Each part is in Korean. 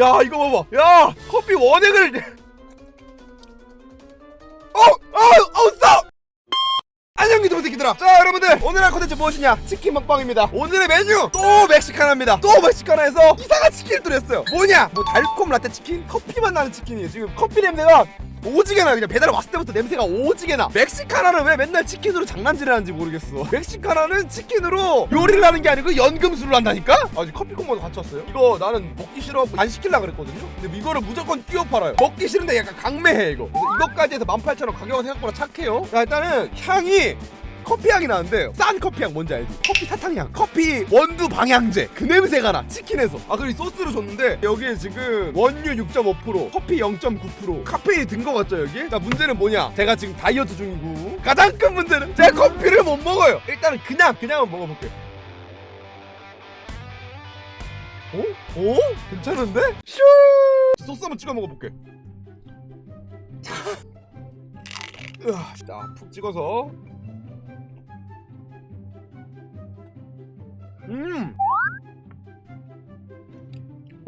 야 이거 봐봐 야 커피 원액을 어! 어! 어! 싸! 안녕 유튜브 새끼들아 자 여러분들 오늘 할 컨텐츠 무엇이냐 치킨 먹방입니다 오늘의 메뉴 또 멕시카나입니다 또 멕시카나에서 이상한 치킨을 들였어요 뭐냐 뭐 달콤 라떼 치킨 커피만 나는 치킨이에요 지금 커피 냄새가 오지게 나 그냥 배달 왔을 때부터 냄새가 오지게 나. 멕시카나는 왜 맨날 치킨으로 장난질을 하는지 모르겠어. 멕시카나는 치킨으로 요리를 하는 게 아니고 연금술을 한다니까? 아 지금 커피 콤보도 같이 왔어요? 이거 나는 먹기 싫어 안 시킬라 그랬거든요? 근데 이거를 무조건 끼워 팔아요. 먹기 싫은데 약간 강매해 이거. 이것까지 해서 18,000원 가격은 생각보다 착해요. 자 일단은 향이 커피 향이 나는데 싼 커피 향 뭔지 알지? 커피 사탕 향. 커피 원두 방향제. 그 냄새가 나. 치킨에서. 아 그리고 이 소스를 줬는데 여기에 지금 원유 6.5% 커피 0.9% 카페인이 든 거 같죠 여기? 자 문제는 뭐냐? 제가 지금 다이어트 중이고. 가장 큰 문제는 제가 커피를 못 먹어요. 일단은 그냥 그냥 한번 먹어볼게요. 어? 어? 괜찮은데? 슈! 소스 한번 찍어 먹어볼게 으아, 자푹 찍어서 음.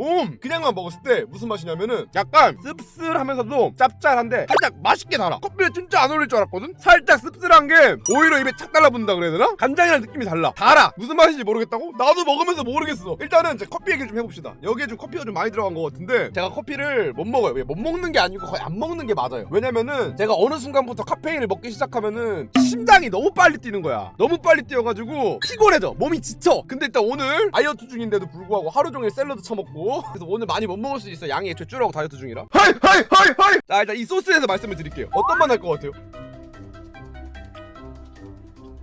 음 그냥만 먹었을 때 무슨 맛이냐면은 약간 씁쓸하면서도 짭짤한데 살짝 맛있게 달아. 커피에 진짜 안 어울릴 줄 알았거든? 살짝 씁쓸한 게 오히려 입에 착 달라붙는다 그래야 되나? 간장이랑 느낌이 달라. 달아. 무슨 맛인지 모르겠다고? 나도 먹으면서 모르겠어. 일단은 이제 커피 얘기 좀 해봅시다. 여기에 좀 커피가 좀 많이 들어간 것 같은데 제가 커피를 못 먹어요. 왜못 먹는 게 아니고 거의 안 먹는 게 맞아요. 왜냐면은 제가 어느 순간부터 카페인을 먹기 시작하면은 심장이 너무 빨리 뛰는 거야. 너무 빨리 뛰어가지고 피곤해져. 몸이 지쳐. 근데 일단 오늘 다이어트 중인데도 불구하고 하루 종일 샐러드 처먹고 그래서 오늘 많이 못 먹을 수 있어. 양이 애초에 줄라고 다이어트 중이라. 하이 하이 하이 하이! 자 일단 이 소스에 대해서 말씀을 드릴게요. 어떤 맛 날 것 같아요?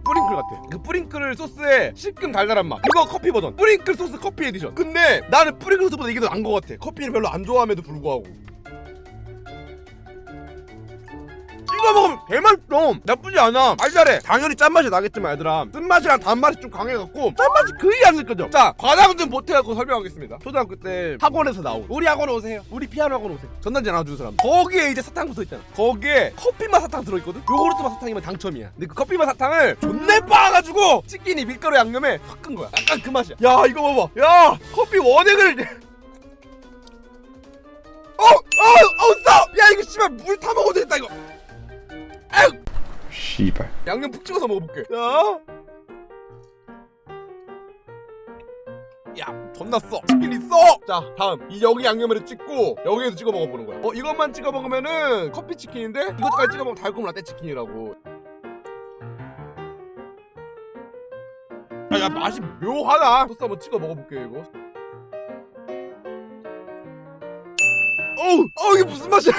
뿌링클 같아. 그 뿌링클 소스에 시큼 달달한 맛. 이거 커피 버전. 뿌링클 소스 커피 에디션. 근데 나는 뿌링클 소스보다 이게 더 나은 것 같아. 커피를 별로 안 좋아함에도 불구하고 찍어 먹으면 개맛있어 나쁘지 않아. 달달해. 당연히 짠맛이 나겠지만 얘들아. 쓴맛이랑 단맛이 좀 강해갖고 짠맛이 거의 안 느껴져 자 과장 좀 보태갖고 설명하겠습니다. 초등학교 때 학원에서 나온. 우리 학원 오세요. 우리 피아노 학원 오세요. 전단지 나눠주는 사람. 거기에 이제 사탕 붙어있잖아. 거기에 커피맛 사탕 들어있거든? 요구르트 맛 사탕이면 당첨이야. 근데 그 커피맛 사탕을 존내 빻아가지고 치킨이 밀가루 양념에 확끈 거야. 약간 그 맛이야. 야 이거 봐봐. 야 커피 원액을 양념 푹 찍어서 먹어볼게. 자. 야, 존나 써. 치킨 있어. 자, 다음 이 여기 양념을 찍고 여기에도 찍어 먹어보는 거야. 어, 이것만 찍어 먹으면은 커피 치킨인데 이것까지 찍어 먹으면 달콤 라떼 치킨이라고. 야, 야 맛이 묘하다. 소스 한번 찍어 먹어볼게 이거. 어우, 어 이게 무슨 맛이야?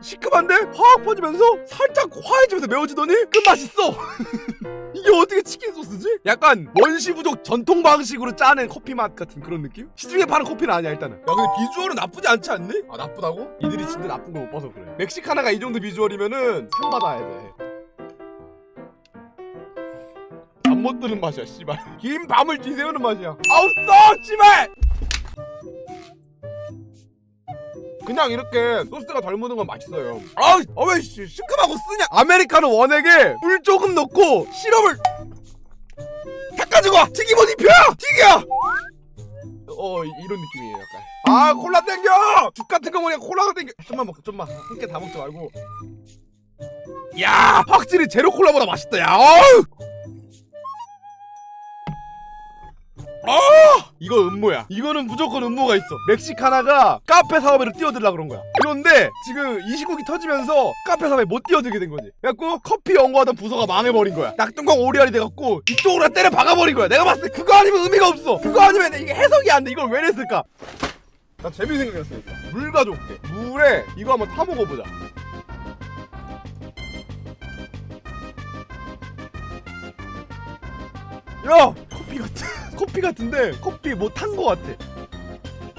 시큼한데 확 퍼지면서 살짝 화해지면서 매워지더니 끝맛있어. 이게 어떻게 치킨 소스지? 약간 원시 부족 전통 방식으로 짜낸 커피 맛 같은 그런 느낌? 시중에 파는 커피는 아니야 일단은. 야 근데 비주얼은 나쁘지 않지 않니? 아 나쁘다고? 이들이 진짜 나쁜 걸 못 봐서 그래. 멕시카나가 이 정도 비주얼이면은 상 받아야 돼. 안못 드는 맛이야 씨발. 긴 밤을 뒤새우는 맛이야. 아우 써 씨발. 그냥 이렇게 소스가 덜 묻은 건 맛있어요. 아, 아왜 시큼하고 쓰냐? 아메리카노 원액에 물 조금 넣고 시럽을 닦아주고 튀김옷 입혀! 튀겨! 어 이- 이런 느낌이에요 약간. 아 콜라 땡겨! 죽 같은 거 보니까 콜라가 땡겨. 좀만 먹자 좀만. 함께 다 먹지 말고. 야 확실히 제로 콜라보다 맛있다 야. 어우! 아 이거 음모야. 이거는 무조건 음모가 있어. 멕시카나가 카페 사업에를 뛰어들라 그런 거야. 그런데 지금 이 시국이 터지면서 카페 사업에 못 뛰어들게 된 거지. 그래갖고 커피 연구하던 부서가 망해버린 거야. 낙동강 오리알이 돼갖고 이쪽으로 때려 박아버린 거야. 내가 봤을 때 그거 아니면 의미가 없어. 그거 아니면 이게 해석이 안 돼. 이걸 왜 냈을까? 나 재밌는 생각했으니까 물 가져올게. 물에 이거 한번 타 먹어보자. 야 커피 같은데 커피 뭐 탄 거 같아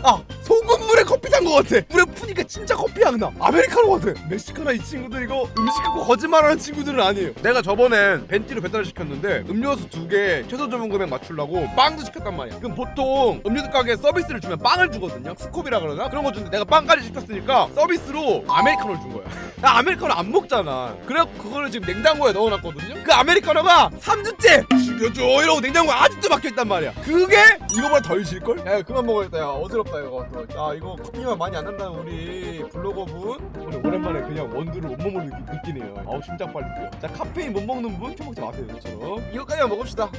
아 소금물에 커피 탄한거 같아. 물에 푸니까 진짜 커피 향나. 아메리카노 같아. 멕시카나 이 친구들 이거 음식 갖고 거짓말하는 친구들은 아니에요. 내가 저번엔 벤티로 배달을 시켰는데 음료수 두 개 최소 주문 금액 맞추려고 빵도 시켰단 말이야. 그럼 보통 음료수 가게에 서비스를 주면 빵을 주거든요. 스콥이라 그러나? 그런 거 주는데 내가 빵까지 시켰으니까 서비스로 아메리카노를 준 거야. 나 아메리카노 안 먹잖아. 그래 그거를 지금 냉장고에 넣어놨거든요. 그 아메리카노가 3주째 죽여줘! 이러고 냉장고에 아직도 막혀있단 말이야. 그게 이거보다 덜 질걸? 야 그만 먹어야겠다. 야 어지럽다 이거 또. 야 이거 커피만 많이 안 난다는 우리 블로거분 오늘 오랜만에 그냥 원두를 못 먹는 느낌 느끼네요 아우 심장 빨리 뛰어 자 카페인 못 먹는 분 켜먹지 마세요 저처럼 이거까지만 먹읍시다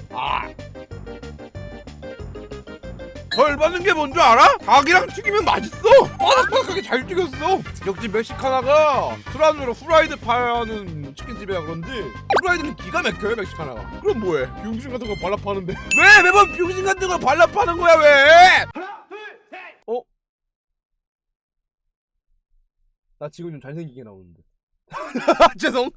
아덜 받는 게 뭔 줄 알아? 닭이랑 튀기면 맛있어! 바삭바삭하게 잘 튀겼어! 역시 멕시카나가 술안주로 후라이드 파는 치킨집이라 그런지 후라이드는 기가 막혀요 멕시카나가 그럼 뭐해? 병신 같은 거 발라 파는데 왜 매번 병신 같은 걸 발라 파는 거야 왜? 나 지금 좀 잘생기게 나오는데. 죄송